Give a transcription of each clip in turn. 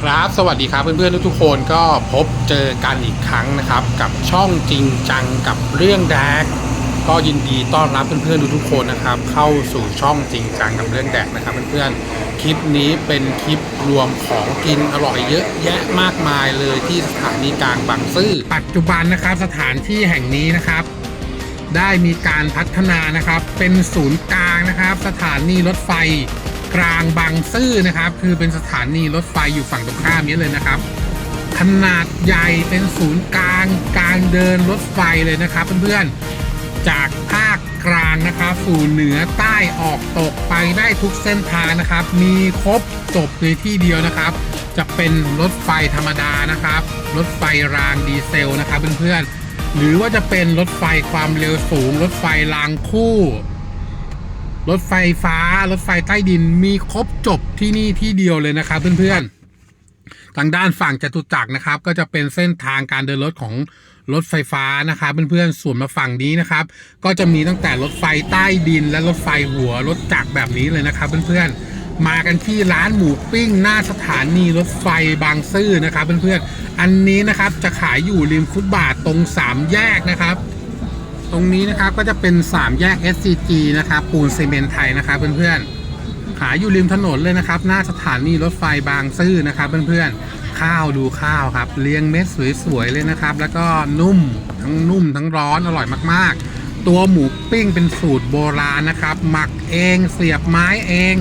ครับสวัสดีครับเพื่อนๆทุกๆคนก็พบเจอกันอีกครั้งนะครับ กับช่องจริงจังกับเรื่องแดก ก็ยินดีต้อนรับเพื่อนๆทุกๆคนนะครับ เข้าสู่ช่องจริงจังกับเรื่องแดกนะครับเพื่อนๆคลิปนี้เป็นคลิปรวมของกินอร่อยเยอะแยะมากมายเลยที่สถานีกลางบางซื่อปัจจุบันนะครับสถานที่แห่งนี้นะครับ ได้มีการพัฒนานะครับ เป็นศูนย์กลางนะครับ สถานีรถไฟ กลางบางซื่อนะครับ คือเป็นสถานีรถไฟอยู่ฝั่งตรงข้ามนี้เลยนะครับ ขนาดใหญ่เป็นศูนย์กลางการเดินรถไฟเลยนะครับเพื่อนๆ จากภาคกลางนะครับสู่เหนือใต้ออกตกไปได้ทุกเส้นทางนะครับ มีครบจบในที่เดียวนะครับ จะเป็นรถไฟธรรมดานะครับ รถไฟรางดีเซลนะครับเพื่อนๆ หรือว่าจะเป็นรถไฟความเร็วสูง รถไฟรางคู่ รถไฟฟ้ารถไฟใต้ดินมีครบจบที่นี่ที่เดียวเลยนะครับเพื่อนๆ ทางด้านฝั่งจตุจักรนะครับ ก็จะเป็นเส้นทางการเดินรถของรถไฟฟ้านะครับเพื่อนๆส่วนมาฝั่งนี้นะครับ ก็จะมีตั้งแต่รถไฟใต้ดิน และรถไฟหัวรถจักรแบบนี้เลยนะครับเพื่อนๆมากันที่ร้านหมูปิ้ง หน้าสถานีรถไฟบางซื่อนะครับเพื่อนๆ อันนี้นะครับจะขายอยู่ริมฟุตบาทตรงสามแยกนะครับ ตรงนี้นะครับก็จะเป็น 3 แยก SCG นะครับปูนซีเมนไทยนะครับเพื่อนๆขายอยู่ริมถนนเลยนะครับ หน้าสถานีรถไฟบางซื่อนะครับเพื่อนๆข้าวดูข้าวครับเรียงเม็ดสวยๆเลยนะครับ แล้วก็นุ่มทั้งนุ่มทั้งร้อนอร่อยมากๆ ตัวหมูปิ้งเป็นสูตรโบราณนะครับ หมักเองเสียบไม้เอง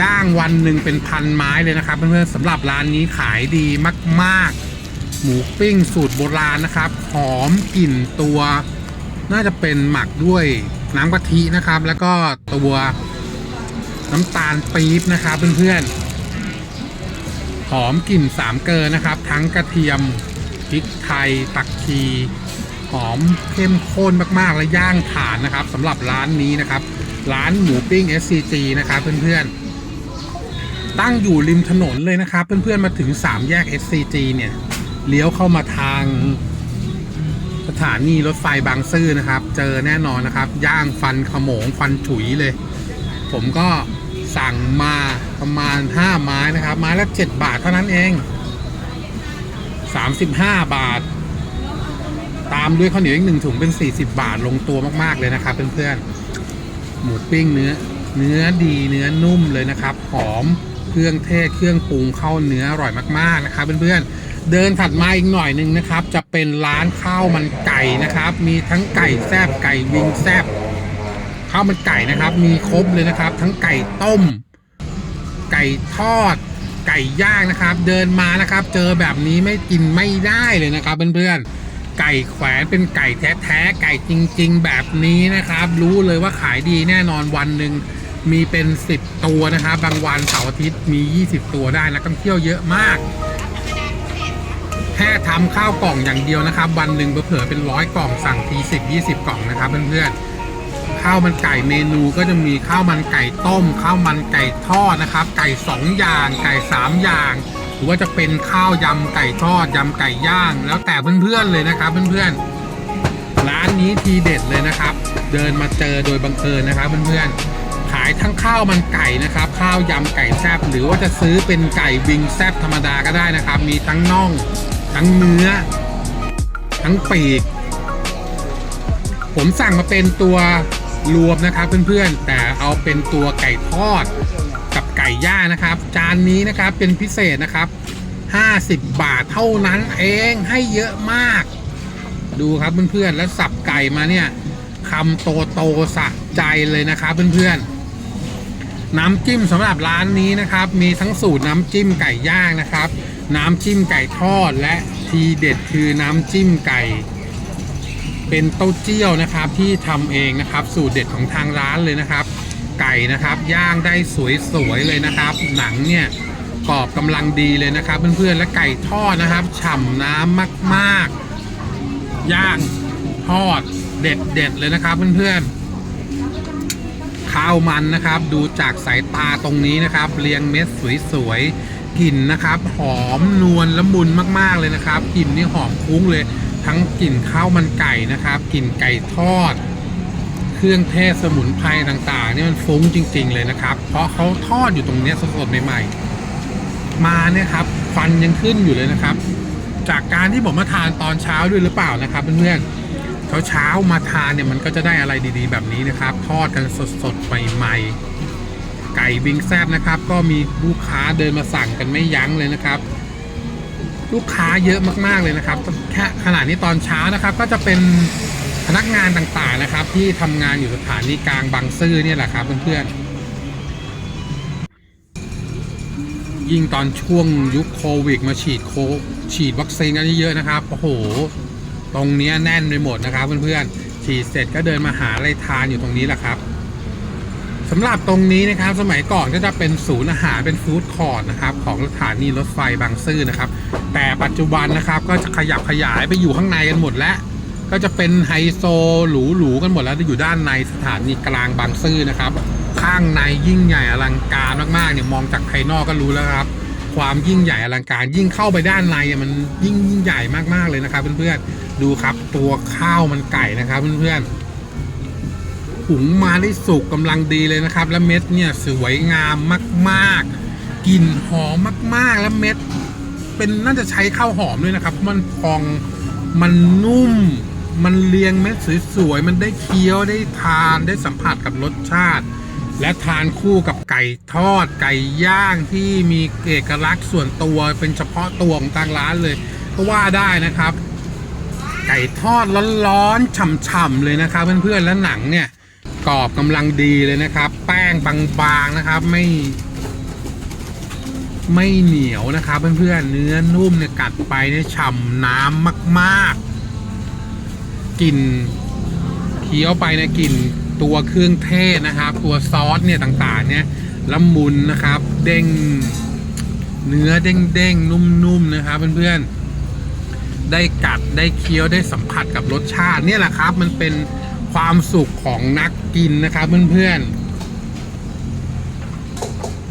ย่างวันหนึ่งเป็นพันไม้เลยนะครับเพื่อนๆสำหรับร้านนี้ขายดีมาก ๆ หมูปิ้งสูตรโบราณนะครับ หอมกลิ่นตัว น่าจะเป็นหมักด้วยน้ำกะทินะครับ แล้วก็ตัวน้ำตาลปี๊บนะครับเพื่อนๆหอมกลิ่นสามเกลอนะครับ ทั้งกระเทียมพริกไทยตักชีหอมเข้มข้นมากๆ และย่างถ่านนะครับสำหรับร้านนี้นะครับ ร้านหมูปิ้ง SCG นะครับเพื่อนๆตั้งอยู่ริมถนนเลยนะครับ เพื่อนๆมาถึง 3 แยก SCG เนี่ย เลี้ยวเข้ามาทางสถานีรถไฟบางซื่อนะครับ เจอแน่นอนนะครับ ย่างฟันขโมงฟันฉุยเลย ผมก็สั่งมาประมาณ 5 ไม้นะครับ ไม้ละ 7 บาทเท่านั้นเอง 35 บาท ตามด้วยข้าวเหนียวอีกหนึ่งถุงเป็น 40 บาทลงตัวมาก ๆ เลยนะครับเพื่อนๆ หมูปิ้งเนื้อ เนื้อดีเนื้อนุ่มเลยนะครับ หอมเครื่องเทศเครื่องปรุงเข้าเนื้ออร่อยมากๆนะครับเพื่อนๆ เดินถัดมาอีกหน่อยหนึ่งนะครับ จะเป็นร้านข้าวมันไก่นะครับ มีทั้งไก่แซบไก่วิงแซบข้าวมันไก่นะครับ มีครบเลยนะครับ ทั้งไก่ต้ม ไก่ทอด ไก่ย่างนะครับ เดินมานะครับ เจอแบบนี้ไม่กินไม่ได้เลยนะครับเพื่อนๆไก่แขวนเป็นไก่แท้ๆไก่จริง ๆ แบบนี้นะครับ รู้เลยว่าขายดีแน่นอนวันหนึ่งมีเป็น 10 ตัวนะครับ บางวันเสาร์อาทิตย์มี 20 ตัวได้นักท่องเที่ยวเยอะมาก ค่ทำข้าวกล่องอย่างเดียวนะครับ วันหนึ่งเผื่อเป็นร้อยกล่องสั่งทีสิบยี่สิบกล่องนะครับเพื่อนๆข้าวมันไก่เมนูก็จะมีข้าวมันไก่ต้ม ข้าวมันไก่ทอดนะครับ ไก่สองอย่าง ไก่สามอย่าง หรือว่าจะเป็นข้าวยำไก่ทอดยำไก่ย่าง แล้วแต่เพื่อนๆเลยนะครับเพื่อนๆร้านนี้ทีเด็ดเลยนะครับ เดินมาเจอโดยบังเอิญนะครับเพื่อนๆขายทั้งข้าวมันไก่นะครับ ข้าวยำไก่แซบหรือว่าจะซื้อเป็นไก่วิงแซบธรรมดาก็ได้นะครับ มีทั้งน่อง ทั้งเนื้อ ทั้งปีก ผมสั่งมาเป็นตัวรวมนะครับเพื่อนๆ แต่เอาเป็นตัวไก่ทอดกับไก่ย่างนะครับ จานนี้นะครับเป็นพิเศษนะครับ 50 บาทเท่านั้นเองให้เยอะมาก ดูครับเพื่อนๆ แล้วสับไก่มาเนี่ยคำโตโตๆสะใจเลยนะครับเพื่อนๆน้ำจิ้มสำหรับร้านนี้นะครับ มีทั้งสูตรน้ำจิ้มไก่ย่างนะครับ น้ำจิ้มไก่ทอดและทีเด็ดคือน้ำจิ้มไก่ เป็นเต้าเจี้ยวนะครับที่ทำเองนะครับ สูตรเด็ดของทางร้านเลยนะครับ ไก่นะครับย่างได้สวยๆเลยนะครับ หนังเนี่ยกรอบกำลังดีเลยนะครับ เพื่อนๆและไก่ทอดนะครับฉ่ำน้ำมากๆ ย่างทอดเด็ดๆเลยนะครับเพื่อนๆข้าวมันนะครับ ดูจากสายตาตรงนี้นะครับ เรียงเม็ดสวยๆ กลิ่นนะครับ หอมนวลละมุนมาก ๆ เลยนะครับกลิ่นนี่หอมคุ้งเลย ทั้งกลิ่นข้าวมันไก่นะครับกลิ่นไก่ทอด เครื่องเทศสมุนไพรต่างๆนี่มันฟุ้งจริง ๆ เลยนะครับ เพราะเขาทอดอยู่ตรงนี้สดๆใหม่ๆมาเนี่ยครับควันยังขึ้นอยู่เลยนะครับ จากการที่ผมมาทานตอนเช้าด้วยหรือเปล่านะครับเพื่อนๆเช้าเช้าๆมาทานเนี่ยมันก็จะได้อะไรดีๆ แบบนี้นะครับ ทอดกันสดๆใหม่ๆ ไก่วิงแซบนะครับ ก็มีลูกค้าเดินมาสั่งกันไม่ยั้งเลยนะครับ ลูกค้าเยอะมากๆเลยนะครับแค่ขนาดนี้ตอนเช้านะครับ ก็จะเป็นพนักงานต่างๆนะครับ ที่ทำงานอยู่สถานีกลางบางซื่อเนี่ยแหละครับเพื่อนๆยิ่งตอนช่วงยุคโควิดมาฉีดโคฉีดวัคซีนกันเยอะๆนะครับโอ้โหตรงนี้แน่นไปหมดนะครับเพื่อนๆฉีดเสร็จก็เดินมาหาอะไรทานอยู่ตรงนี้แหละครับ สำหรับตรงนี้นะครับสมัยก่อนก็จะเป็นศูนย์อาหารเป็นฟู้ดคอร์ทนะครับของสถานีรถไฟบางซื่อนะครับ แต่ปัจจุบันนะครับก็จะขยับขยายไปอยู่ข้างในกันหมดแล้ว ก็จะเป็นไฮโซหรูๆกันหมดแล้วอยู่ด้านในสถานีกลางบางซื่อนะครับ ข้างในยิ่งใหญ่อลังการมากๆเนี่ยมองจากภายนอกก็รู้แล้วครับ ความยิ่งใหญ่อลังการยิ่งเข้าไปด้านในมันยิ่งยิ่งใหญ่มากๆเลยนะครับ เพื่อนๆดูครับตัวข้าวมันไก่นะครับเพื่อนๆ หุงมาได้สุกกำลังดีเลยนะครับ และเม็ดเนี่ยสวยงามมากๆกลิ่นหอมมากๆ แล้วเม็ด เป็นน่าจะใช้ข้าวหอมด้วยนะครับเพราะมันพองมันนุ่ม มันเรียงเม็ดสวยๆมันได้เคี้ยวได้ทานได้สัมผัสกับรสชาติ และทานคู่กับไก่ทอดไก่ย่างที่มีเอกลักษณ์ส่วนตัวเป็นเฉพาะตัวของทางร้านเลยก็ว่าได้นะครับไก่ทอดร้อนๆฉ่ำๆเลยนะครับเพื่อนๆ แล้วหนังเนี่ย กรอบกำลังดีเลยนะครับ แป้งบางๆนะครับ ไม่ ไม่เหนียวนะครับ เพื่อนๆเนื้อนุ่มเนี่ยกัดไปเนี่ยฉ่ำน้ำมาก ๆกลิ่นเคี้ยวไปเนี่ยกลิ่นตัวเครื่องเทศนะครับ ตัวซอสเนี่ยต่างๆ เนี่ยละมุนนะครับ เด้งเนื้อเด้งๆนุ่มๆนะครับเพื่อนๆได้กัดได้เคี้ยวได้สัมผัสกับรสชาติเนี่ยแหละครับ มันเป็น ความสุขของนักกินนะครับเพื่อนๆ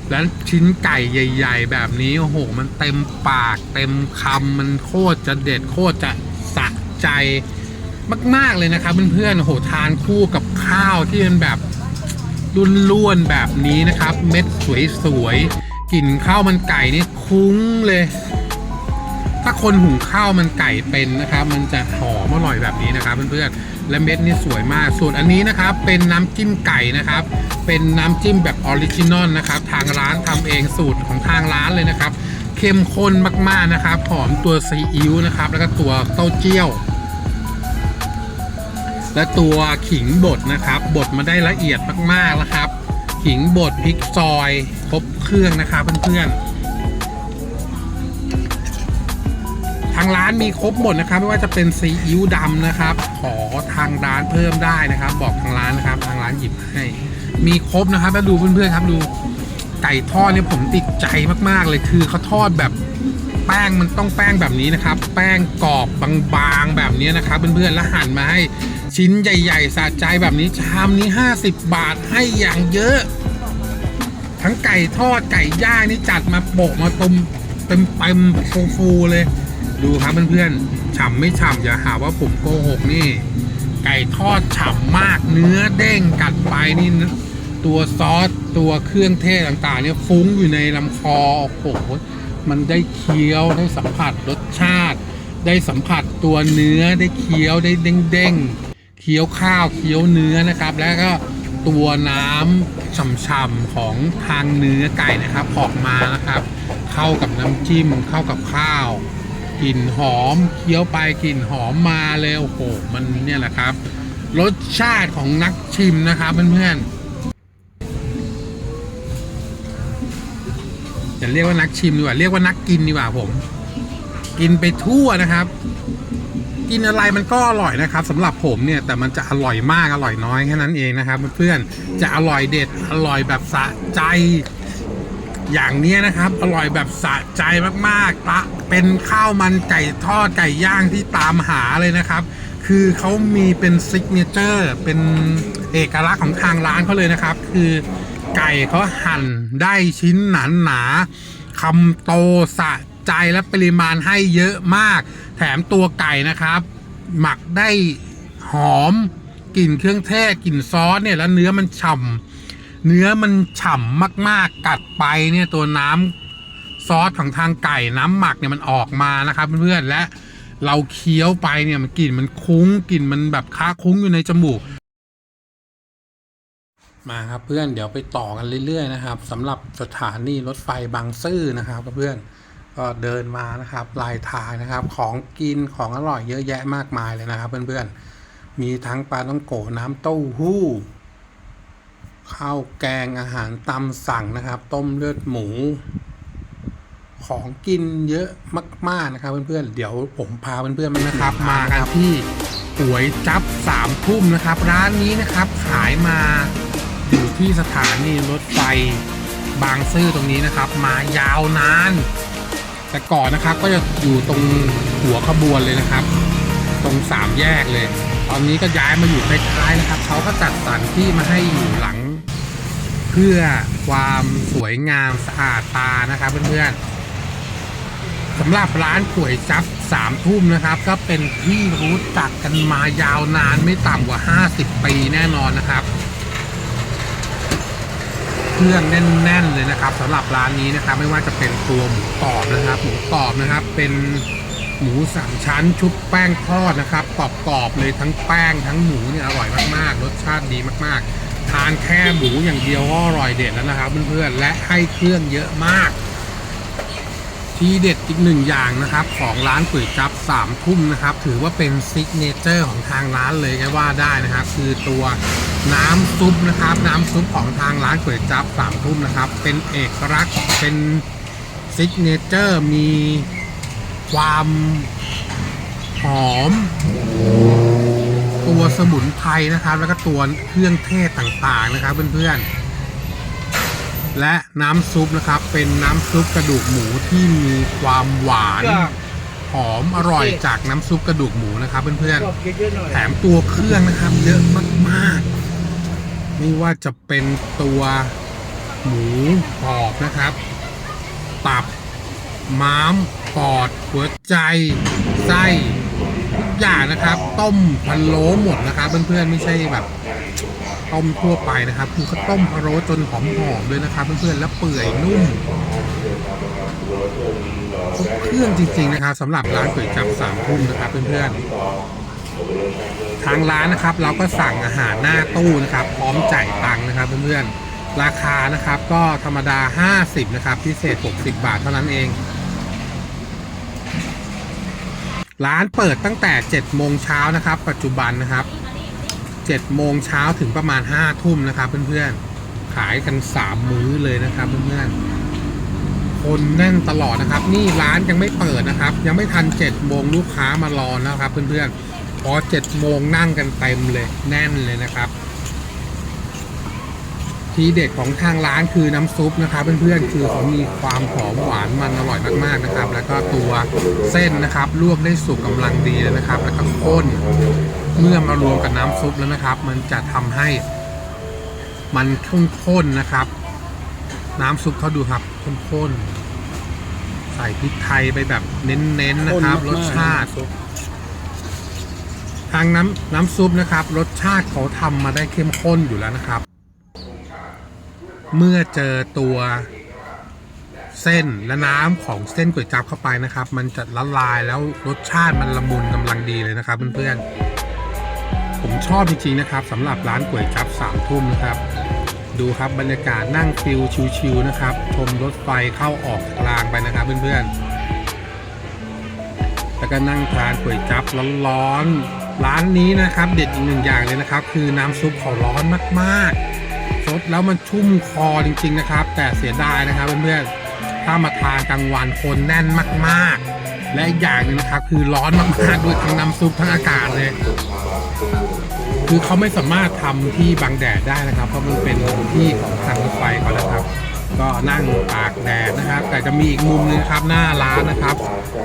แล้วชิ้นไก่ใหญ่ ๆ แบบนี้โอ้โห มันเต็มปาก เต็มคำมันโคตรจะเด็ดโคตรจะสะใจมาก ๆ เลยนะครับเพื่อนๆโอ้โหทานคู่กับข้าวที่เป็นแบบล้วนๆแบบนี้นะครับ เม็ดสวยๆกลิ่นข้าวมันไก่นี่คุ้งเลย ถ้าคนหุงข้าวมันไก่เป็นนะครับ มันจะหอมอร่อยแบบนี้นะครับเพื่อนๆและเม็ดนี่สวยมาก ส่วนอันนี้นะครับเป็นน้ำจิ้มไก่นะครับ เป็นน้ำจิ้มแบบออริจินอลนะครับ ทางร้านทำเองสูตรของทางร้านเลยนะครับ เข้มข้นมากๆนะครับ หอมตัวซีอิ๊วนะครับ แล้วก็ตัวเต้าเจี้ยว และตัวขิงบดนะครับ บดมาได้ละเอียดมากๆนะครับ ขิงบดพริกซอย ครบเครื่องนะครับเพื่อนๆางร้านมีครบหมดนะครับ ไม่ว่าจะเป็นซีอิ๊วดำนะครับ ขอทางร้านเพิ่มได้นะครับ บอกทางร้านนะครับ ทางร้านหยิบให้ มีครบนะครับ แล้วดูเพื่อนๆครับดูไก่ทอดเนี่ยผมติดใจมากๆเลยคือเขาทอดแบบแป้งมันต้องแป้งแบบนี้นะครับ แป้งกรอบบางๆแบบนี้นะครับเพื่อนๆแล้วหั่นมาให้ชิ้นใหญ่ๆสะใจแบบนี้ชามนี้ 50 บาทให้อย่างเยอะ ทั้งไก่ทอดไก่ย่างนี่จัดมาโปะมาตุมเต็มเต็มๆฟูๆเลย ดูครับเพื่อนๆ ฉ่ำไม่ฉ่ำอย่าหาว่าผมโกหกนี่ ไก่ทอดฉ่ำมากเนื้อเด้งกัดไปนี่ตัวซอสตัวเครื่องเทศต่างๆ เนี่ยฟุ้งอยู่ในลำคอโอ้โหมันได้เคี้ยวได้สัมผัสรสชาติ ได้สัมผัสตัวเนื้อได้เคี้ยวได้เด้งๆเคี้ยวข้าวเคี้ยวเนื้อนะครับ แล้วก็ตัวน้ำฉ่ำๆของทางเนื้อไก่นะครับออกมานะครับ เข้ากับน้ำจิ้มเข้ากับข้าว กลิ่นหอมเคี้ยวไปกลิ่นหอมมาเลยโอ้โหมันเนี่ยแหละครับ รสชาติของนักชิมนะครับเพื่อนๆอย่าเรียกว่านักชิมดีกว่าเรียกว่านักกินดีกว่าผม กินไปทั่วนะครับ กินอะไรมันก็อร่อยนะครับสำหรับผมเนี่ยแต่มันจะอร่อยมากอร่อยน้อยแค่นั้นเองนะครับเพื่อนๆจะอร่อยเด็ดอร่อยแบบสะใจ อย่างเนี้ยนะครับ อร่อยแบบสะใจมากๆตะเป็นข้าวมันไก่ทอดไก่ย่างที่ตามหาเลยนะครับ คือเขามีเป็นซิกเนเจอร์เป็นเอกลักษณ์ของทางร้านเขาเลยนะครับ คือไก่เขาหั่นได้ชิ้นหนาหนาๆคำโตสะใจและปริมาณให้เยอะมาก แถมตัวไก่นะครับ หมักได้หอมกลิ่นเครื่องเทศกลิ่นซอสเนี่ยแล้วเนื้อมันฉ่ำ เนื้อมันฉ่ำมากๆ กัดไปเนี่ยตัวน้ำซอสของทางไก่น้ำหมักเนี่ยมันออกมานะครับเพื่อนๆและเราเคี้ยวไปเนี่ยมันกลิ่นมันคุ้งกลิ่นมันแบบค้าคุ้งอยู่ในจมูก มาครับเพื่อนเดี๋ยวไปต่อกันเรื่อยๆนะครับสำหรับสถานีรถไฟบางซื่อนะครับเพื่อนก็เดินมานะครับลายทางนะครับของกินของอร่อยเยอะแยะมากมายเลยนะครับ เพื่อนๆมีทั้งปลาต้องโกน้ำเต้าหู้ ข้าวแกงอาหารตามสั่งนะครับ ต้มเลือดหมู ของกินเยอะมาก ๆ นะครับ เพื่อนๆเดี๋ยวผมพาเพื่อนๆมานะครับ มากันที่ก๋วยจับสามทุ่มนะครับ ร้านนี้นะครับขายมาอยู่ที่สถานีรถไฟบางซื่อตรงนี้นะครับ มายาวนาน แต่ก่อนนะครับก็จะอยู่ตรงหัวขบวนเลยนะครับ ตรงสามแยกเลย ตอนนี้ก็ย้ายมาอยู่ท้ายๆนะครับ เขาก็จัดสรรที่มาให้อยู่หลัง เพื่อความสวยงามสะอาดตานะครับเพื่อนๆสำหรับร้านก๋วยจับสามทุ่มนะครับ ก็เป็นที่รู้จักกันมายาวนานไม่ต่ำกว่า 50 ปีแน่นอนนะครับเครื่องแน่น ๆ เลยนะครับสำหรับร้านนี้นะครับ ไม่ว่าจะเป็นตัวหมูกรอบนะครับ หมูกรอบนะครับ เป็นหมูสามชั้นชุบแป้งทอดนะครับกรอบๆเลยทั้งแป้งทั้งหมูเนี่ยอร่อยมากๆ รสชาติดีมากๆ ทานแค่หมูอย่างเดียวก็อร่อยเด็ดแล้วนะครับเพื่อนๆและให้เครื่องเยอะมาก ที่เด็ดอีกหนึ่งอย่างนะครับ ของร้านก๋วยจั๊บสามทุ่มนะครับ ถือว่าเป็นซิกเนเจอร์ของทางร้านเลยก็ว่าได้นะครับ คือตัวน้ำซุปนะครับ น้ำซุปของทางร้านก๋วยจั๊บสามทุ่มนะครับ เป็นเอกลักษณ์เป็นซิกเนเจอร์มีความหอม ตัวสมุนไพรนะครับ แล้วก็ตัวเครื่องเทศต่างๆนะครับเพื่อนๆ และน้ำซุปนะครับ เป็นน้ำซุปกระดูกหมูที่มีความหวานหอมอร่อยจากน้ำซุปกระดูกหมูนะครับเพื่อนกรอบเยอะๆหน่อยๆแถมตัวเครื่องนะครับเยอะมากๆ ไม่ว่าจะเป็นตัวหมูกรอบนะครับ ตับม้ามปอดหัวใจ ไส้ทุก อย่างนะครับ ต้มพะโล้หมดนะครับเพื่อนๆไม่ใช่แบบต้มทั่วไปนะครับ คือเขาต้มพะโล้จนหอมๆเลยนะครับ เพื่อนๆแล้วเปื่อยนุ่มเครื่องจริง ๆนะครับสำหรับร้านก๋วยจั๊บสามทุ่มนะครับ เพื่อนๆทางร้านนะครับ เราก็สั่งอาหารหน้าตู้นะครับ พร้อมจ่ายตังค์นะครับ เพื่อนๆราคานะครับก็ธรรมดา 50 นะครับ พิเศษ 60 บาทเท่านั้นเอง ร้านเปิดตั้งแต่7โมงเช้านะครับ ปัจจุบันนะครับ7โมงเช้าถึงประมาณ5ทุ่มนะครับเพื่อนๆขายกัน 3 มื้อเลยนะครับเพื่อนๆคนแน่นตลอดนะครับ นี่ร้านยังไม่เปิดนะครับ ยังไม่ทัน7โมงลูกค้ามารอนะครับ เพื่อนๆพอ7โมงนั่งกันเต็มเลยแน่นเลยนะครับ ทีเด็ดของทางร้านคือน้ำซุปนะครับเพื่อนๆคือเขามีความหอมหวานมันอร่อยมากๆนะครับ แล้วก็ตัวเส้นนะครับลวกได้สุกกำลังดีเลยนะครับ แล้วก็ข้นเมื่อมารวมกับน้ำซุปแล้วนะครับ มันจะทำให้มันข้นๆนะครับ น้ำซุปเขาดูครับข้นๆใส่พริกไทยไปแบบเน้นๆนะครับ รสชาติทางน้ำน้ำซุปนะครับ รสชาติเขาทำมาได้เข้มข้นอยู่แล้วนะครับ เมื่อเจอตัวเส้นและน้ำของเส้นก๋วยจั๊บเข้าไปนะครับ มันจะละลายแล้วรสชาติมันละมุนกำลังดีเลยนะครับเพื่อนๆ ผมชอบจริงๆนะครับสำหรับร้านก๋วยจั๊บสามทุ่มนะครับ ดูครับบรรยากาศนั่งฟิลชิวๆนะครับ ชมรถไฟเข้าออกกลางไปนะครับเพื่อนๆ แล้วก็นั่งทานก๋วยจั๊บร้อนๆ ร้านนี้นะครับ เด็ดอีกหนึ่งอย่างเลยนะครับ คือน้ำซุปเขาร้อนมากๆ สดแล้วมันชุ่มคอจริง ๆ นะครับ แต่เสียดายนะครับเพื่อนๆถ้ามาทานกลางวันคนแน่นมากๆ และอีกอย่างหนึงนะครับ คือร้อนมากๆด้วยทั้งน้ำซุปทั้งอากาศเลย คือเขาไม่สามารถทำที่บางแดดได้นะครับ เพราะมันเป็นที่ของทางรถไฟเขานะครับ ก็นั่งตากแดดนะครับ แต่จะมีอีกมุมนึงนะครับหน้าร้านนะครับ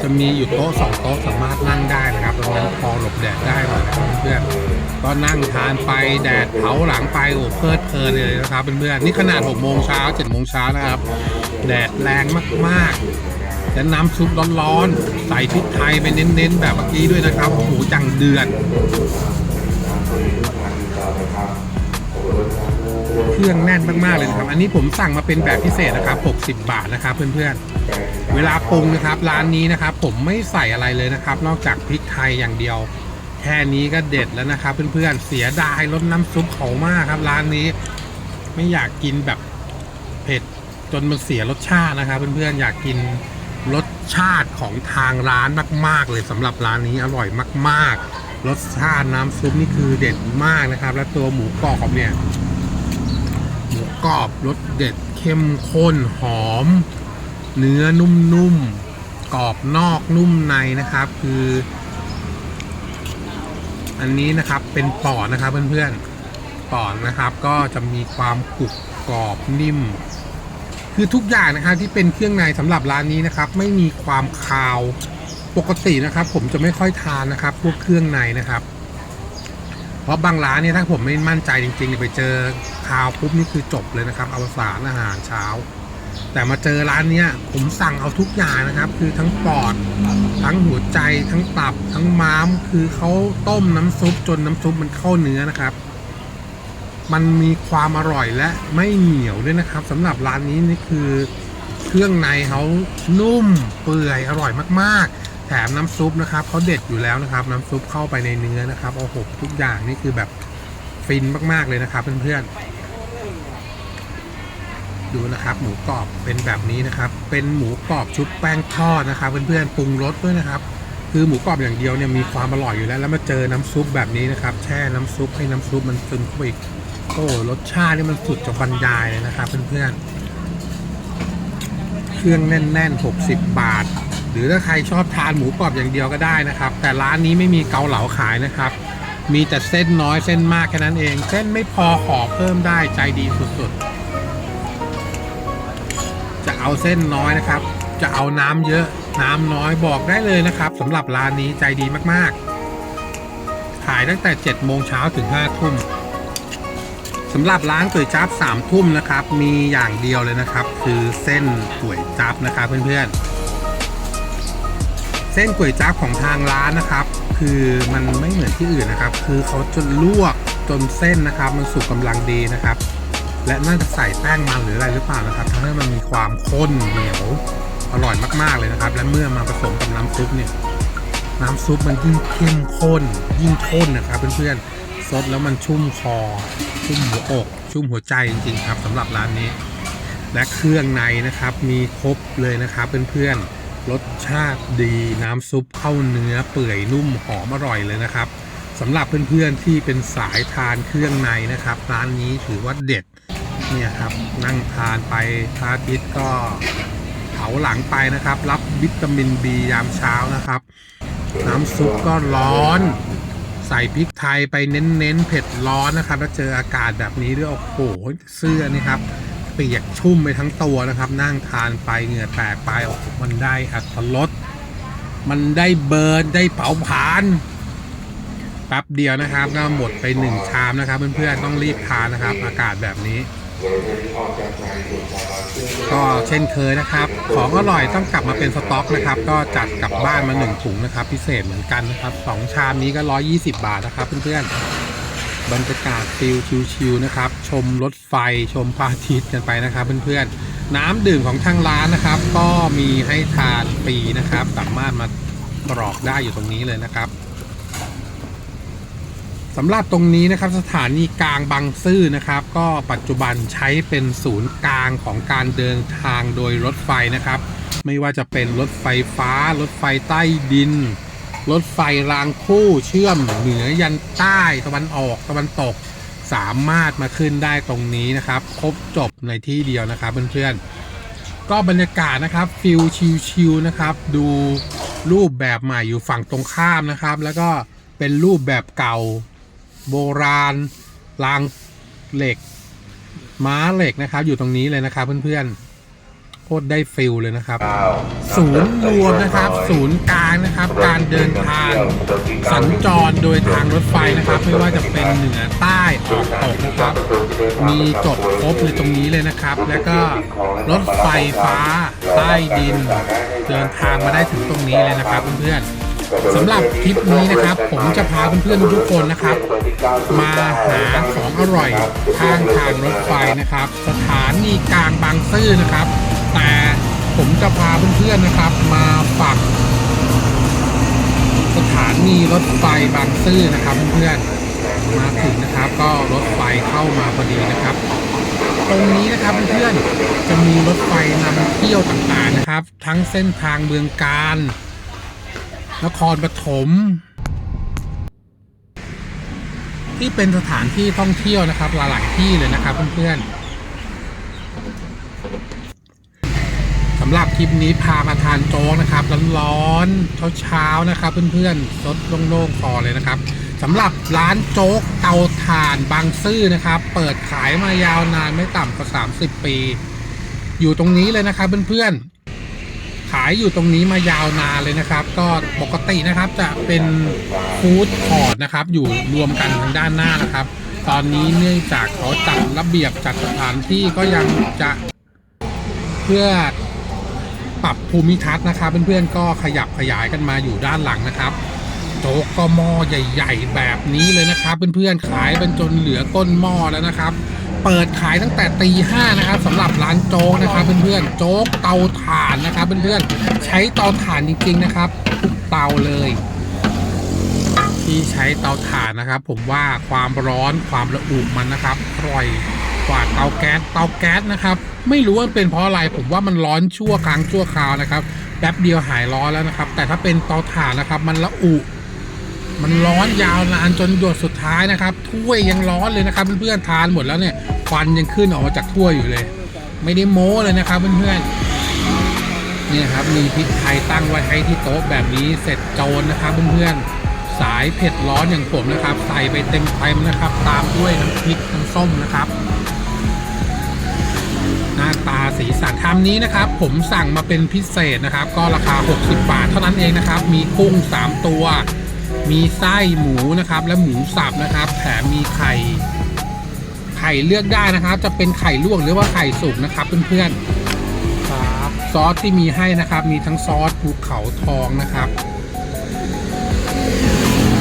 จะมีอยู่โต๊ะสองโต๊ะสามารถนั่งได้นะครับตรงนั้นพอหลบแดดได้หน่อยนะครับเพื่อนก็นั่งทานไปแดดเผาหลังไปโอ้เพลิดเพลินเลยนะครับเพื่อนๆนี่ขนาด6โมงเช้า7โมงเช้านะครับ แดดแรงมากๆและน้ำซุปร้อนๆ ใส่พริกไทยไปเน้นๆ แบบเมื่อกี้ด้วยนะครับโอ้โหจังเดือด เครื่องแน่นมากๆเลยนะครับ อันนี้ผมสั่งมาเป็นแบบพิเศษนะครับ 60 บาทนะครับ เพื่อนๆ เวลาปรุงนะครับร้านนี้นะครับ ผมไม่ใส่อะไรเลยนะครับ นอกจากพริกไทยอย่างเดียว แค่นี้ก็เด็ดแล้วนะครับ เพื่อนๆ เสียดายรสน้ำซุปเขามากครับ ร้านนี้ ไม่อยากกินแบบเผ็ดจนมันเสียรสชาตินะครับ เพื่อนๆ อยากกินรสชาติของทางร้านมาก ๆ เลยสำหรับร้านนี้อร่อยมาก ๆ รสชาติน้ำซุปนี่คือเด็ดมากนะครับ และตัวหมูกรอบเนี่ย หมูกรอบรสเด็ดเข้มข้นหอม เนื้อนุ่มๆกรอบนอกนุ่มในนะครับ คือ อันนี้นะครับเป็นปอดนะครับเพื่อนๆปอดนะครับ ก็จะมีความกรุบกรอบนิ่ม คือทุกอย่างนะครับที่เป็นเครื่องในสำหรับร้านนี้นะครับ ไม่มีความคาว ปกตินะครับ ผมจะไม่ค่อยทานนะครับ พวกเครื่องในนะครับ เพราะบางร้านเนี่ยถ้าผมไม่มั่นใจจริงๆเนี่ยไปเจอคาวปุ๊บนี่คือจบเลยนะครับอวสานอาหารเช้า แต่มาเจอร้านเนี้ยผมสั่งเอาทุกอย่างนะครับ คือทั้งปอด ทั้งหัวใจ ทั้งตับ ทั้งม้าม คือเขาต้มน้ำซุปจนน้ำซุปมันเข้าเนื้อนะครับ มันมีความอร่อยและไม่เหนียวด้วยนะครับสำหรับร้านนี้นี่คือเครื่องในเขานุ่มเปื่อยอร่อยมาก แถมน้ำซุปนะครับเขาเด็ดอยู่แล้วนะครับ น้ำซุปเข้าไปในเนื้อนะครับโอ้โหทุกอย่างนี่คือแบบฟินมากๆเลยนะครับเพื่อนๆดูนะครับ หมูกรอบเป็นแบบนี้นะครับ เป็นหมูกรอบชุบแป้งทอดนะครับเพื่อนๆปรุงรสด้วยนะครับ คือหมูกรอบอย่างเดียวเนี่ยมีความอร่อยอยู่แล้ว แล้วมาเจอน้ำซุปแบบนี้นะครับ แช่น้ำซุปให้น้ำซุปมันซึมเข้าไปอีกโอ้รสชาตินี่มันสุดจะบรรยายเลยนะครับเพื่อนๆเครื่องแน่นๆ60 บาท รือถ้าใครชอบทานหมูกรอบอย่างเดียวก็ได้นะครับ แต่ร้านนี้ไม่มีเกาเหลาขายนะครับ มีแต่เส้นน้อยเส้นมากแค่นั้นเอง เส้นไม่พอขอเพิ่มได้ใจดีสุดๆ จะเอาเส้นน้อยนะครับ จะเอาน้ำเยอะน้ำน้อยบอกได้เลยนะครับสำหรับร้านนี้ใจดีมากๆ ขายตั้งแต่7โมงเช้าถึง5ทุ่มสำหรับร้านก๋วยจั๊บสามทุ่มนะครับ มีอย่างเดียวเลยนะครับ คือเส้นก๋วยจั๊บนะครับเพื่อนๆ เส้นก๋วยจั๊บของทางร้านนะครับ คือมันไม่เหมือนที่อื่นนะครับ คือเขาจนลวกจนเส้นนะครับ มันสุกกำลังดีนะครับ และน่าจะใส่แป้งมันหรืออะไรหรือเปล่านะครับทำให้มันมีความข้นเหนียวอร่อยมากๆเลยนะครับ และเมื่อมาผสมกับน้ำซุปเนี่ยน้ำซุปมันยิ่งเข้มข้น ยิ่งข้นนะครับ เพื่อนๆซดแล้วมันชุ่มคอ ชุ่มหัวอก ชุ่มหัวใจจริงๆครับสำหรับร้านนี้ และเครื่องในนะครับมีครบเลยนะครับเพื่อนๆ รสชาติดีน้ำซุปเข้าเนื้อเปื่อยนุ่มหอมอร่อยเลยนะครับสำหรับเพื่อนๆที่เป็นสายทานเครื่องในนะครับ ร้านนี้ถือว่าเด็ดเนี่ยครับนั่งทานไปพระอาทิตย์ก็เผาหลังไปนะครับ รับวิตามินบียามเช้านะครับ น้ำซุปก็ร้อน ใส่พริกไทยไปเน้นๆ เผ็ดร้อนนะครับ แล้วเจออากาศแบบนี้ด้วยโอ้โหเสื้อนี่ครับ เปียกชุ่มไปทั้งตัวนะครับ นั่งทานไปเหงื่อแตกไปมันได้อัตรสมันได้เบิร์นได้เผาผลาญแป๊บเดียวนะครับก็หมดไปหนึ่งชามนะครับเพื่อนๆต้องรีบทานนะครับ อากาศแบบนี้ ก็เช่นเคยนะครับ ของอร่อยต้องกลับมาเป็นสต็อกนะครับ ก็จัดกลับบ้านมาหนึ่งถุงนะครับ พิเศษเหมือนกันนะครับสองชามนี้ก็120บาทนะครับเพื่อนๆ บรรยากาศฟิลชิวๆนะครับ ชมรถไฟชมพระอาทิตย์กันไปนะครับเพื่อนๆ น้ำดื่มของทางร้านนะครับ ก็มีให้ทานฟรีนะครับ สามารถมากรอกได้อยู่ตรงนี้เลยนะครับสำหรับตรงนี้นะครับสถานีกลางบางซื่อนะครับ ก็ปัจจุบันใช้เป็นศูนย์กลางของการเดินทางโดยรถไฟนะครับ ไม่ว่าจะเป็นรถไฟฟ้า รถไฟใต้ดิน รถไฟรางคู่เชื่อมเหนือยันใต้ตะวันออกตะวันตก สามารถมาขึ้นได้ตรงนี้นะครับ ครบจบในที่เดียวนะครับเพื่อนๆก็บรรยากาศนะครับฟิลชิลๆนะครับ ดูรูปแบบใหม่อยู่ฝั่งตรงข้ามนะครับ แล้วก็เป็นรูปแบบเก่าโบราณรางเหล็ก ม้าเหล็กนะครับ อยู่ตรงนี้เลยนะครับเพื่อนๆ โคตรได้ฟิลเลยนะครับ ศูนย์รวมนะครับ ศูนย์กลางนะครับ การเดินทางสัญจรโดยทางรถไฟนะครับ ไม่ว่าจะเป็นเหนือใต้ออกตกนะครับ มีจดครบเลยตรงนี้เลยนะครับ แล้วก็รถไฟฟ้าใต้ดิน เดินทางมาได้ถึงตรงนี้เลยนะครับเพื่อนสำหรับคลิปนี้นะครับ ผมจะพาเพื่อนๆทุกๆคนนะครับ มาหาของอร่อยข้างทางรถไฟนะครับ สถานีกลางบางซื่อนะครับ แต่ผมจะพาเพื่อนๆนะครับ มาฝักสถานีรถไฟบางซื่อนะครับเพื่อนๆมาถึงนะครับก็รถไฟเข้ามาพอดีนะครับ ตรงนี้นะครับเพื่อนๆจะมีรถไฟนำเที่ยวต่างๆนะครับ ทั้งเส้นทางเมืองการ นครปฐมที่เป็นสถานที่ท่องเที่ยวนะครับหลายๆที่เลยนะครับเพื่อนๆำหรับคลิปนี้พามาทานโจ๊กนะครับร้อนๆเช้าๆนะครับ เพื่อนๆสดโล่งๆคอเลยนะครับสำหรับร้านโจ๊กเตาถ่านบางซื่อนะครับ เปิดขายมายาวนานไม่ต่ำกว่า30 ปี อยู่ตรงนี้เลยนะครับเพื่อนๆขายอยู่ตรงนี้มายาวนานเลยนะครับ ก็ปกตินะครับจะเป็นฟู้ดคอร์ทนะครับ อยู่รวมกันทางด้านหน้านะครับ ตอนนี้เนื่องจากเขาจัดระเบียบจัดสถานที่ก็ยังจะเพื่อ ปรับภูมิทัศน์นะครับเพื่อนๆก็ขยับขยายกันมาอยู่ด้านหลังนะครับ โจ๊กก็หม้อใหญ่ ๆ แบบนี้เลยนะครับเพื่อนๆขายเป็นจนเหลือก้นหม้อแล้วนะครับ เปิดขายตั้งแต่ตีห้านะครับสำหรับร้านโจ๊กนะครับเพื่อนๆโจ๊กเตาถ่านนะครับเพื่อนๆใช้เตาถ่านจริง ๆนะครับทุกเตาเลยที่ใช้เตาถ่านนะครับ ผมว่าความร้อนความระอุมันนะครับอร่อย กว่าเตาแก๊สเตาแก๊สนะครับไม่รู้ว่าเป็นเพราะอะไรผมว่ามันร้อนชั่วครั้งชั่วคราวนะครับแป๊บเดียวหายร้อนแล้วนะครับ แต่ถ้าเป็นเตาถ่านนะครับ มันระอุมันร้อนยาวนานจนหยดสุดท้ายนะครับถ้วยยังร้อนเลยนะครับเพื่อนๆทานหมดแล้วเนี่ยควันยังขึ้นออกมาจากถ้วยอยู่เลย ไม่ได้โม้เลยนะครับเพื่อนๆเนี่ยครับมีพริกไทยตั้งไว้ให้ที่โต๊ะแบบนี้เสร็จโจรนะครับเพื่อนๆสายเผ็ดร้อนอย่างผมนะครับ ใส่ไปเต็มเต็มนะครับ ตามด้วยน้ำพริกน้ำส้มนะครับ น้าตาสีสันทำนี้นะครับ ผมสั่งมาเป็นพิเศษนะครับ ก็ราคา 60 บาทเท่านั้นเองนะครับ มีกุ้ง 3 ตัว มีไส้หมูนะครับ และหมูสับนะครับ แถมมีไข่ ไข่เลือกได้นะครับ จะเป็นไข่ลวกหรือว่าไข่สุกนะครับ เพื่อนๆครับซอสที่มีให้นะครับ มีทั้งซอสภูเขาทองนะครับ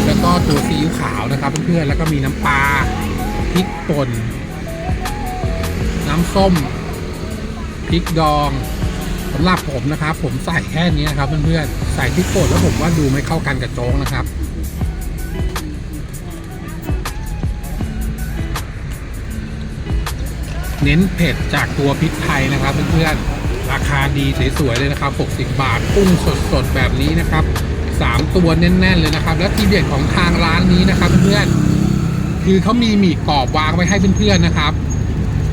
แล้วก็ตัวซีอิ๊วขาวนะครับเพื่อนๆ แล้วก็มีน้ำปลาพริกป่น น้ำส้ม ริกดองสำหรับผมนะครับ ผมใส่แค่นี้นะครับเพื่อนๆใส่พริกป่นแล้วผมว่าดูไม่เข้ากันกับโจ๊กนะครับเน้นเผ็ดจากตัวพริกไทยนะครับเพื่อนๆ ราคาดีสวยๆเลยนะครับ 60 บาทกุ้งสดๆ แบบนี้นะครับสามตัวแน่นๆเลยนะครับ และทีเด็ดของทางร้านนี้นะครับเพื่อนๆ คือเขามีหมี่กรอบวางไว้ให้เพื่อนๆนะครับ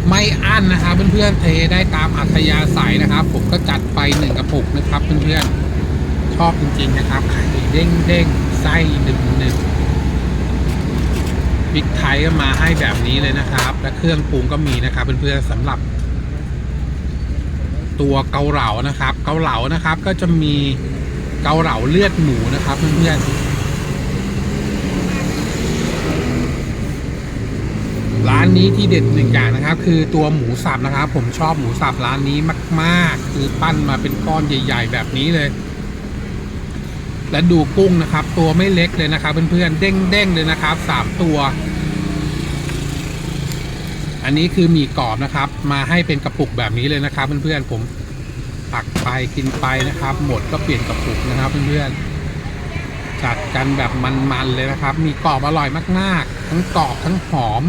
ไม่อั้นนะครับเพื่อนๆเทได้ตามอัธยาศัยนะครับ ผมก็จัดไปหนึ่งกระปุกนะครับเพื่อนๆชอบจริงๆนะครับไข่เด้งเด้งไส้หนึ่งหนึ่งพริกไทยก็มาให้แบบนี้เลยนะครับ และเครื่องปรุงก็มีนะครับเพื่อนๆสำหรับ ตัวเกาเหลานะครับ เกาเหลานะครับก็จะมีเกาเหลาเลือดหมูนะครับเพื่อนๆ ร้านนี้ที่เด็ดหนึ่งอย่างนะครับ คือตัวหมูสับนะครับ ผมชอบหมูสับร้านนี้มาก ๆ คือปั้นมาเป็นก้อนใหญ่ ๆ แบบนี้เลย และดูกุ้งนะครับ ตัวไม่เล็กเลยนะครับเพื่อนๆเด้งๆเลยนะครับสามตัว อันนี้คือหมี่กรอบนะครับ มาให้เป็นกระปุกแบบนี้เลยนะครับเพื่อนๆผมตักไปกินไปนะครับ หมดก็เปลี่ยนกระปุกนะครับเพื่อนๆจัดกันแบบมันๆเลยนะครับ มีกรอบอร่อยมาก ๆ ทั้งกรอบทั้งหอม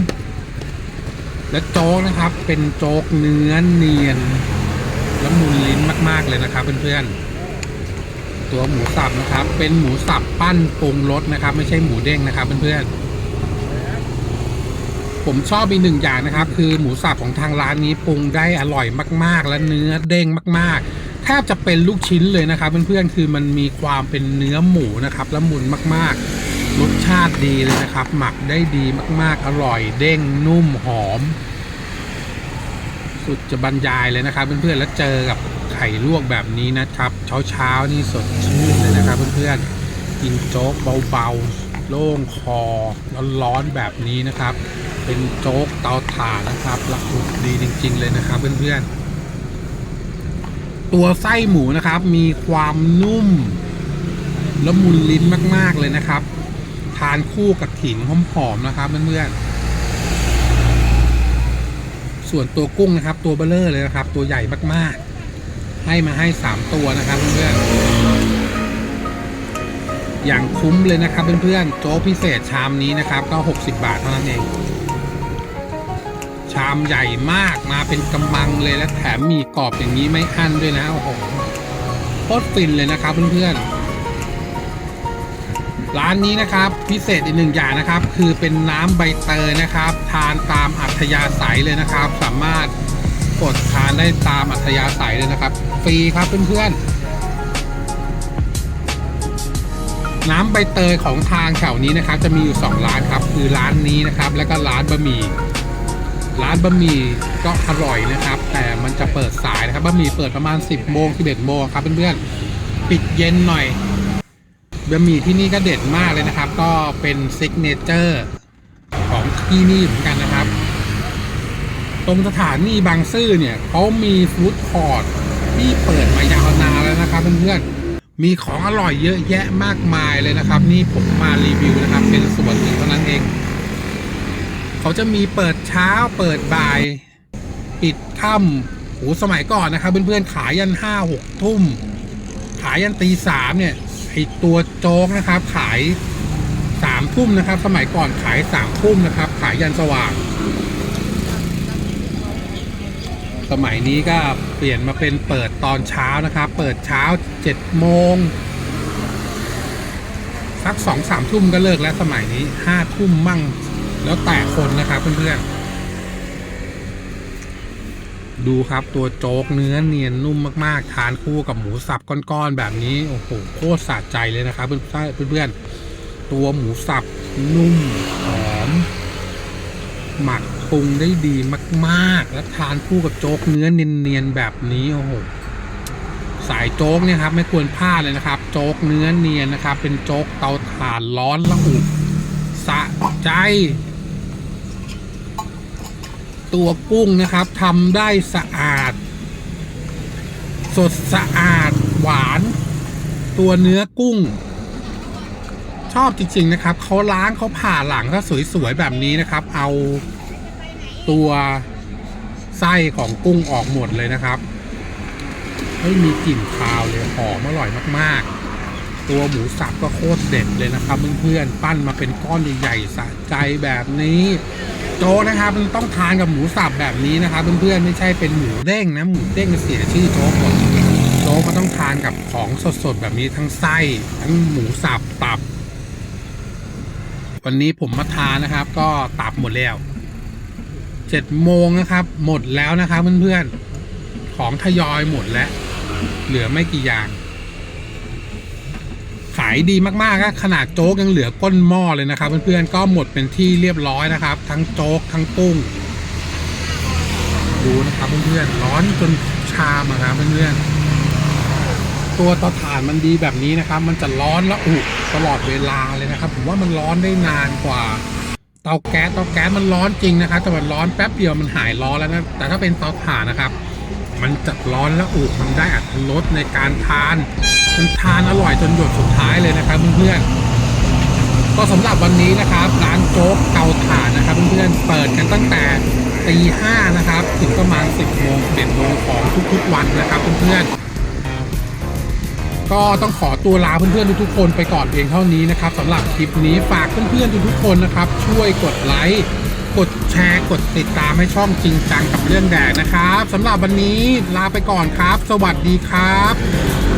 และโจ๊กนะครับ เป็นโจ๊กเนื้อเนียนและมุนลิ้นมาก ๆ เลยนะครับ เพื่อนๆ ตัวหมูสับนะครับ เป็นหมูสับปั้นปรุงรสนะครับ ไม่ใช่หมูเด้งนะครับ เพื่อนๆ ผมชอบอีกหนึ่งอย่างนะครับ คือหมูสับของทางร้านนี้ปรุงได้อร่อยมาก ๆ และเนื้อเด้งมาก ๆ แทบจะเป็นลูกชิ้นเลยนะครับ เพื่อนๆ คือมันมีความเป็นเนื้อหมูนะครับ ละมุนมาก ๆ รสชาติดีเลยนะครับ หมักได้ดีมากๆ อร่อย เด้งนุ่มหอม สุดจะบรรยายเลยนะครับ เพื่อนๆแล้วเจอกับไข่ลวกแบบนี้นะครับ เช้าๆนี่สดชื่นเลยนะครับ เพื่อนๆกินโจ๊กเบาๆโล่งคอร้อนๆแบบนี้นะครับ เป็นโจ๊กเตาถ่านนะครับละอุดดีจริง ๆ เลยนะครับ เพื่อนๆตัวไส้หมูนะครับมีความนุ่มแล้วมุนลิ้นมาก ๆ เลยนะครับานคู่กับขิงหอมๆนะครับเพื่อนๆส่วนตัวกุ้งนะครับ ตัวเบลเลอร์เลยนะครับ ตัวใหญ่มากๆ ให้มาให้สามตัวนะครับเพื่อนๆอย่างคุ้มเลยนะครับเพื่อนๆโจ๊กพิเศษชามนี้นะครับ ก็ 60 บาทเท่านั้นเองชามใหญ่มากมาเป็นกำมังเลยและแถมมีกรอบอย่างนี้ไม่อั้นด้วยนะโอ้โหโคตรฟินเลยนะครับเพื่อนๆ ร้านนี้นะครับพิเศษอีกหนึ่งอย่างนะครับ คือเป็นน้ำใบเตยนะครับ ทานตามอัธยาศัยเลยนะครับ สามารถกดทานได้ตามอัธยาศัยเลยนะครับ ฟรีครับเพื่อนๆน้ำใบเตยของทางแถวนี้นะครับ จะมีอยู่สองร้านครับ คือร้านนี้นะครับ แล้วก็ร้านบะหมี่ร้านบะหมี่ก็อร่อยนะครับ แต่มันจะเปิดสายนะครับบะหมี่เปิดประมาณ 10โมง11โมงครับเพื่อนๆปิดเย็นหน่อย บะหมี่ที่นี่ก็เด็ดมากเลยนะครับ ก็เป็นซิกเนเจอร์ของที่นี่เหมือนกันนะครับ ตรงสถานีบางซื่อเนี่ยเขามีฟู้ดคอร์ทที่เปิดมายาวนานแล้วนะครับเพื่อนๆมีของอร่อยเยอะแยะมากมายเลยนะครับ นี่ผมมารีวิวนะครับ เป็นส่วนหนึ่งเท่านั้นเองเขาจะมีเปิดเช้าเปิดบ่ายปิดค่ำโหสมัยก่อนนะครับเพื่อนๆขายยันห้าหกทุ่มขายยันตีสามเนี่ย ไอตัวโจ๊กนะครับ ขายสามทุ่มนะครับ สมัยก่อนขายสามทุ่มนะครับ ขายยันสว่าง สมัยนี้ก็เปลี่ยนมาเป็นเปิดตอนเช้านะครับ เปิดเช้าเจ็ดโมงสักสองสามทุ่มก็เลิกแล้วสมัยนี้ห้าทุ่มมั่ง แล้วแต่คนนะครับเพื่อนๆ ดูครับตัวโจ๊กเนื้อเนียนนุ่มมากๆ ทานคู่กับหมูสับก้อนๆแบบนี้โอ้โหโคตรสะใจเลยนะครับเพื่อนๆตัวหมูสับนุ่มหอมหมักปรุงได้ดีมากๆ แล้วทานคู่กับโจ๊กเนื้อเนียนๆแบบนี้โอ้โหสายโจ๊กเนี่ยครับไม่ควรพลาดเลยนะครับ โจ๊กเนื้อเนียนนะครับ เป็นโจ๊กเตาถ่านร้อนละอุสะใจ ตัวกุ้งนะครับทำได้สะอาด สดสะอาดหวาน ตัวเนื้อกุ้ง ชอบจริง ๆ นะครับเขาล้างเขาผ่าหลังก็สวย ๆ แบบนี้นะครับ เอาตัวไส้ของกุ้งออกหมดเลยนะครับไม่มีกลิ่นคาวเลยหอมอร่อยมาก ๆ ตัวหมูสับก็โคตรเด็ดเลยนะครับเพื่อนๆปั้นมาเป็นก้อนใหญ่ๆสะใจแบบนี้ จ๊กนะครับมันต้องทานกับหมูสับแบบนี้นะครับเพื่อนๆไม่ใช่เป็นหมูเด้งนะหมูเด้งเสียชื่อโจ๊กหมดโจ๊กมันต้องทานกับของสดๆแบบนี้ทั้งไส้ทั้งหมูสับตับ วันนี้ผมมาทานนะครับ ก็ตับหมดแล้วเจ็ดโมงนะครับ หมดแล้วนะครับเพื่อนๆของทยอยหมดแล้ว เหลือไม่กี่อย่าง ขายดีมากๆครับขนาดโจ๊กยังเหลือก้นหม้อเลยนะครับ เพื่อนๆก็หมดเป็นที่เรียบร้อยนะครับ ทั้งโจ๊กทั้งกุ้งดูนะครับเพื่อนๆร้อนจนชามอะครับเพื่อนๆตัวเตาถ่านมันดีแบบนี้นะครับ มันจะร้อนและอุตลอดเวลาเลยนะครับ ผมว่ามันร้อนได้นานกว่าเตาแก๊สเตาแก๊สมันร้อนจริงนะครับแต่มันร้อนแป๊บเดียวมันหายร้อนแล้วนะแต่ถ้าเป็นเตาถ่านนะครับ มันจะร้อนและอุมันได้อัตรสในการทานมันทานอร่อยจนหยดสุดท้ายเลยนะครับเพื่อนๆก็สำหรับวันนี้นะครับ ร้านโจ๊กเตาถ่านนะครับเพื่อนๆเปิดกันตั้งแต่ตีห้านะครับ ถึงประมาณ 10โมง11โมงของทุกๆวันนะครับเพื่อนๆก็ต้องขอตัวลาเพื่อนๆทุกๆคนไปก่อนเพียงเท่านี้นะครับสำหรับคลิปนี้ฝากเพื่อนๆทุกๆคนนะครับ ช่วยกดไลค์ กดแชร์กดติดตามให้ช่องจริงจังกับเรื่องแดกนะครับสำหรับวันนี้ลาไปก่อนครับ สวัสดีครับ